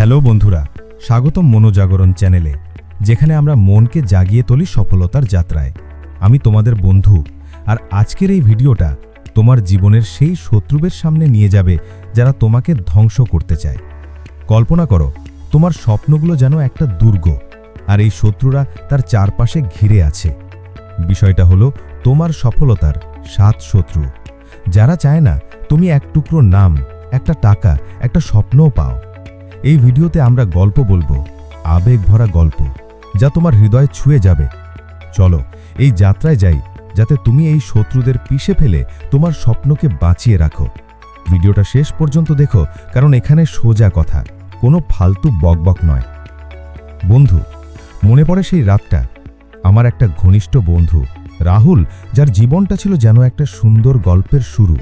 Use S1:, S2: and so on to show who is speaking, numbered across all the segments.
S1: Hello বন্ধুরা, স্বাগতম মনোজাগরণ চ্যানেলে, যেখানে আমরা মনকে জাগিয়ে তুলি সফলতার যাত্রায়। আমি তোমাদের বন্ধু, আর আজকের এই ভিডিওটা তোমার জীবনের সেই শত্রুদের সামনে নিয়ে যাবে যারা তোমাকে ধ্বংস করতে চায়। কল্পনা করো, তোমার স্বপ্নগুলো যেন একটা দুর্গ, আর এই শত্রুরা তার চারপাশে ঘিরে আছে। বিষয়টা হলো, তোমার সফলতার সাত শত্রু। যারা চায় না, তুমি এক টুকরো নাম, একটা টাকা, একটা স্বপ্নও পাও। এই ভিডিওতে আমরা গল্প বলব, আবেগ ভরা গল্প, যা তোমার হৃদয় ছুঁয়ে যাবে। চলো, এই যাত্রায় যাই, যাতে তুমি এই শত্রুদের পিষে ফেলে তোমার স্বপ্নকে বাঁচিয়ে রাখো। ভিডিওটা শেষ পর্যন্ত দেখো, কারণ এখানে সোজা কথা, কোনো ফালতু বকবক নয়। বন্ধু, মনে পড়ে সেই রাতটা। আমার একটা ঘনিষ্ঠ বন্ধু, রাহুল, যার জীবনটা ছিল যেন একটা সুন্দর গল্পের শুরু।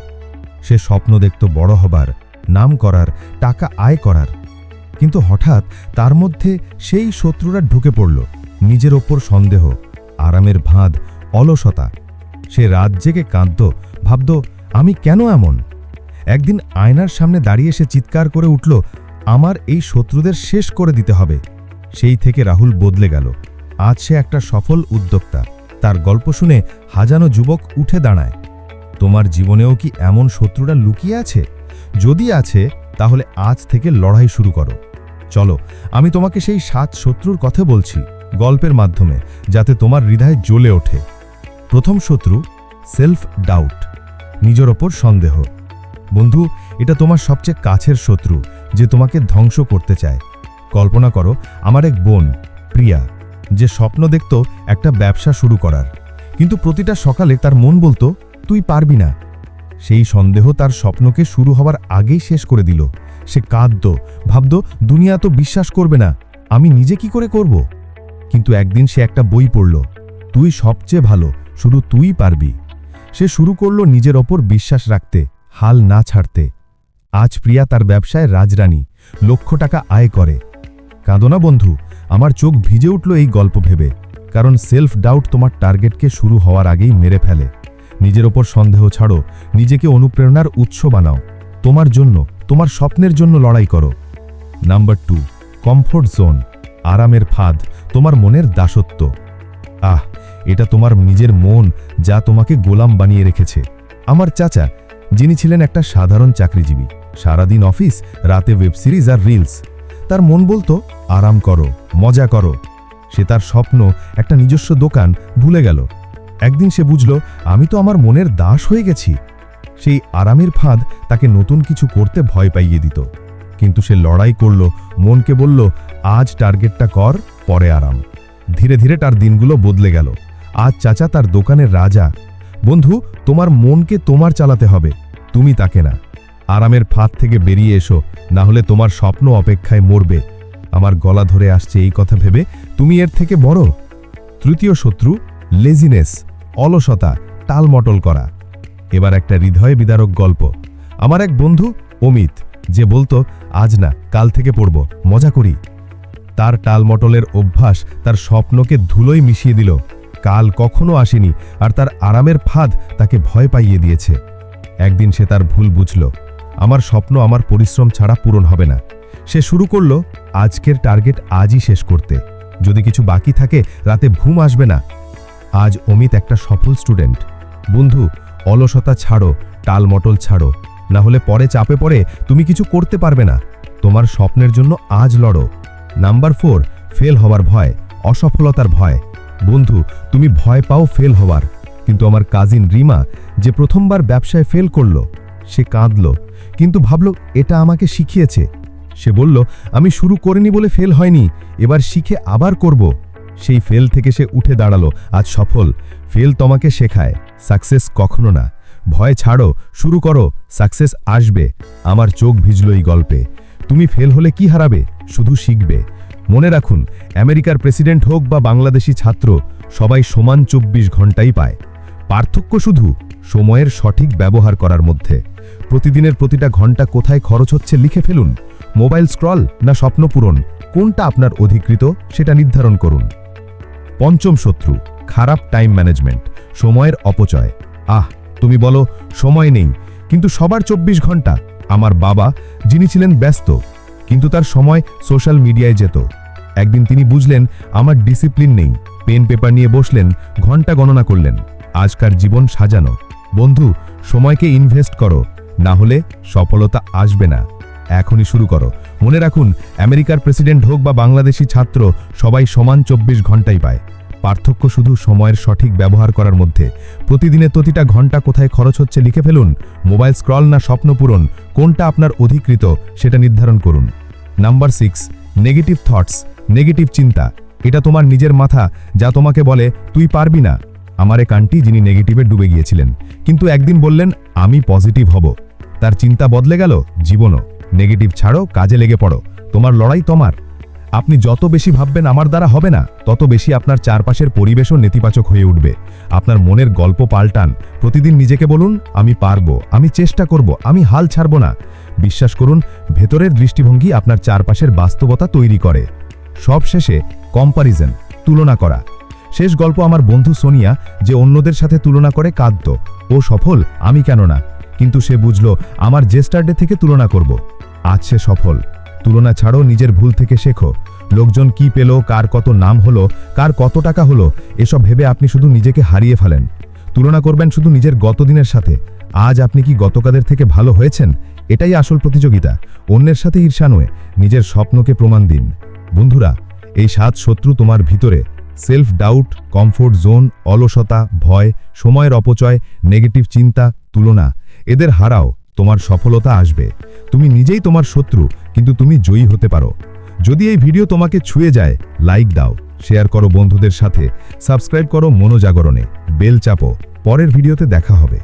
S1: সে স্বপ্ন দেখত বড় হবার, নাম করার, টাকা আয় করার। কিন্তু হঠাৎ তার মধ্যে সেই শত্রুরা ঢুকে পড়ল। নিজের ওপর সন্দেহ, আরামের ভাঁদ অলসতা। সে রাত জেগে কাঁদত, ভাবত, আমি কেন এমন? একদিন আয়নার সামনে দাঁড়িয়ে সে চিৎকার করে উঠল, আমার এই শত্রুদের শেষ করে দিতে হবে। সেই থেকে রাহুল বদলে গেল। আজ সে একটা সফল উদ্যোক্তা। তার গল্প শুনে হাজানো যুবক উঠে দাঁড়ায়। তোমার জীবনেও কি এমন শত্রুরা লুকিয়ে আছে? যদি আছে, তাহলে আজ থেকে লড়াই শুরু করো। চলো, আমি তোমাকে সেই সাত শত্রুর কথা বলছি গল্পের মাধ্যমে, যাতে তোমার হৃদয় জ্বলে ওঠে। প্রথম শত্রু সেলফ ডাউট নিজের ওপর সন্দেহ। বন্ধু, এটা তোমার সবচেয়ে কাছের শত্রু, যে তোমাকে ধ্বংস করতে চায়। কল্পনা করো, আমার এক বোন, প্রিয়া, যে স্বপ্ন দেখত একটা ব্যবসা শুরু করার। কিন্তু প্রতিটা সকালে তার মন বলতো, তুই পারবি না। সেই সন্দেহ তার স্বপ্নকে শুরু হওয়ার আগেই শেষ করে দিল। সে কাঁদত, ভাবত, দুনিয়া তো বিশ্বাস করবে না, আমি নিজে কি করে করব? কিন্তু একদিন সে একটা বই পড়ল, তুই সবচেয়ে ভালো, শুধু তুই পারবি। সে শুরু করল নিজের ওপর বিশ্বাস রাখতে, হাল না ছাড়তে। আজ প্রিয়া তার ব্যবসায় রাজরানী, লক্ষ টাকা আয় করে। কাঁদো না বন্ধু, আমার চোখ ভিজে উঠল এই গল্প ভেবে, কারণ সেলফ ডাউট তোমার টার্গেটকে শুরু হওয়ার আগেই মেরে ফেলে। নিজের ওপর সন্দেহ ছাড়ো, নিজেকে অনুপ্রেরণার উৎস বানাও। তোমার জন্য তোমার স্বপ্নের জন্য লড়াই করো। নাম্বার টু কমফোর্ট জোন আরামের ফাঁদ, তোমার মনের দাসত্ব। আহ, এটা তোমার নিজের মন যা তোমাকে গোলাম বানিয়ে রেখেছে। আমার চাচা, যিনি ছিলেন একটা সাধারণ চাকরিজীবী, সারাদিন অফিস, রাতে ওয়েব সিরিজ আর রিলস তার মন বলতো, আরাম করো, মজা করো। সে তার স্বপ্ন, একটা নিজস্ব দোকান, ভুলে গেল। একদিন সে বুঝল, আমি তো আমার মনের দাস হয়ে গেছি। সেই আরামের ফাঁদ তাকে নতুন কিছু করতে ভয় পাইয়ে দিত। কিন্তু সে লড়াই করল, মনকে বলল, আজ টার্গেটটা কর, পরে আরাম। ধীরে ধীরে তার দিনগুলো বদলে গেল। আজ চাচা তার দোকানের রাজা। বন্ধু, তোমার মনকে তোমার চালাতে হবে, তুমি তাকে না। আরামের ফাঁদ থেকে বেরিয়ে এসো, না হলে তোমার স্বপ্ন অপেক্ষায় মরবে। আমার গলা ধরে আসছে এই কথা ভেবে, তুমি এর থেকে বড়? তৃতীয় শত্রু লেজিনেস অলসতা, টালমটল করা। এবার একটা হৃদয় বিদারক গল্প। আমার এক বন্ধু, অমিত, যে বলতো, আজ না, কাল থেকে পড়ব, মজা করি। তার টালমটলের অভ্যাস তার স্বপ্নকে ধুলোয় মিশিয়ে দিল। কাল কখনো আসেনি আর তার আরামের ফাঁদ তাকে ভয় পাইয়ে দিয়েছে। একদিন সে তার ভুল বুঝল। আমার স্বপ্ন, আমার পরিশ্রম ছাড়া পূরণ হবে না। সে শুরু করল, আজকের টার্গেট আজই শেষ করতে। যদি কিছু বাকি থাকে, রাতে ঘুম আসবে না। আজ অমিত একটা সফল স্টুডেন্ট। বন্ধু অলসতা ছাড়ো, টালমটল ছাড়ো। না হলে পরে চাপে পড়ে তুমি কিছু করতে পারবে না। তোমার স্বপ্নের জন্য আজ লড়ো। নাম্বার ফোর, ফেল হওয়ার ভয়, অসফলতার ভয়। বন্ধু, তুমি ভয় পাও ফেল হওয়ার। কিন্তু আমার কাজিন রিমা যে প্রথমবার ব্যবসায় ফেল করল, সে কাঁদল। কিন্তু ভাবল, এটা আমাকে শিখিয়েছে। সে বলল, আমি শুরু করিনি বলে ফেল হয়নি, এবার শিখে আবার করব। সেই ফেল থেকে সে উঠে দাঁড়াল, আজ সফল। ফেল তোমাকে শেখায়, সাকসেস কখনো না। ভয় ছাড়ো, শুরু করো, সাকসেস আসবে। আমার চোখ ভিজল এই গল্পে। তুমি ফেল হলে কি হারাবে? শুধু শিখবে। মনে রাখুন, আমেরিকার প্রেসিডেন্ট হোক বা বাংলাদেশি ছাত্র, সবাই সমান চব্বিশ ঘন্টাই পায়। পার্থক্য শুধু সময়ের সঠিক ব্যবহার করার মধ্যে। প্রতিদিনের প্রতিটা ঘণ্টা কোথায় খরচ হচ্ছে লিখে ফেলুন। মোবাইল স্ক্রল না স্বপ্ন পূরণ? কোনটা আপনার অধিকৃত সেটা নির্ধারণ করুন। পঞ্চম শত্রু, খারাপ টাইম ম্যানেজমেন্ট সময়ের অপচয়। আহ, তুমি বলো, সময় নেই, কিন্তু সবার চব্বিশ ঘণ্টা। আমার বাবা, যিনি ছিলেন ব্যস্ত,
S2: কিন্তু তার সময় সোশ্যাল মিডিয়ায় যেত। একদিন তিনি বুঝলেন, আমার ডিসিপ্লিন নেই। পেন পেপার নিয়ে বসলেন, ঘণ্টা গণনা করলেন। আজকার জীবন সাজানো। বন্ধু, সময়কে ইনভেস্ট করো, না হলে সফলতা আসবে না। এখনই শুরু করো। মনে রাখুন, আমেরিকার প্রেসিডেন্ট হোক বা বাংলাদেশি ছাত্র, সবাই সমান চব্বিশ ঘন্টাই পায়। পার্থক্য শুধু সময়ের সঠিক ব্যবহার করার মধ্যে। প্রতিদিনের প্রতিটা ঘণ্টা কোথায় খরচ হচ্ছে লিখে ফেলুন, মোবাইল স্ক্রল না স্বপ্ন পূরণ, কোনটা আপনার অধিকৃত সেটা নির্ধারণ করুন। Number six, negative thoughts, negative চিন্তা। এটা তোমার নিজের মাথা, যা তোমাকে বলে, তুই পারবি না। আমার এক আন্টি যিনি নেগেটিভে ডুবে গিয়েছিলেন। কিন্তু একদিন বললেন, আমি পজিটিভ হব। তার চিন্তা বদলে গেল, জীবনও। নেগেটিভ ছাড়ো, কাজে লেগে পড়ো। তোমার লড়াই তোমার। আপনি যত বেশি ভাববেন আমার দ্বারা হবে না, তত বেশি আপনার চারপাশের পরিবেশও নেতিবাচক হয়ে উঠবে। আপনার মনের গল্প পাল্টান। প্রতিদিন নিজেকে বলুন, আমি পারব, আমি চেষ্টা করব, আমি হাল ছাড়ব না। বিশ্বাস করুন, ভেতরের দৃষ্টিভঙ্গি আপনার চারপাশের বাস্তবতা তৈরি করে। সবশেষে কম্পারিজন তুলনা করা। শেষ গল্প আমার বন্ধু সোনিয়া, যে অন্যদের সাথে তুলনা করে কাঁদত। ও সফল, আমি কেন না কিন্তু সে বুঝল, আমার জেস্টারডে থেকে তুলনা করব। আজ সে সফল। তুলনা ছাড়ো নিজের ভুল থেকে শেখো। লোকজন কি পেল, কার কত নাম হলো, কার কত টাকা হলো, এসব ভেবে আপনি শুধু নিজেকে হারিয়ে ফেলেন। তুলনা করবেন শুধু নিজের গতদিনের সাথে। আজ আপনি কি গতকালের থেকে ভালো হয়েছেন? এটাই আসল প্রতিযোগিতা। অন্যের সাথে ঈর্ষা নয়, নিজের স্বপ্নকে প্রমাণ দিন। বন্ধুরা, এই সাত শত্রু তোমার ভিতরে। সেলফ ডাউট কমফোর্ট জোন, অলসতা, ভয়, সময়ের অপচয়, নেগেটিভ চিন্তা, তুলনা। এদের হারাও, তোমার সফলতা আসবে। তুমি নিজেই তোমার শত্রু, কিন্তু তুমি জয়ী হতে পারো। যদি এই ভিডিও তোমাকে ছুঁয়ে যায়, লাইক দাও, শেয়ার করো বন্ধুদের সাথে, সাবস্ক্রাইব করো মনোজাগরণে, বেল চাপো। পরের ভিডিওতে দেখা হবে।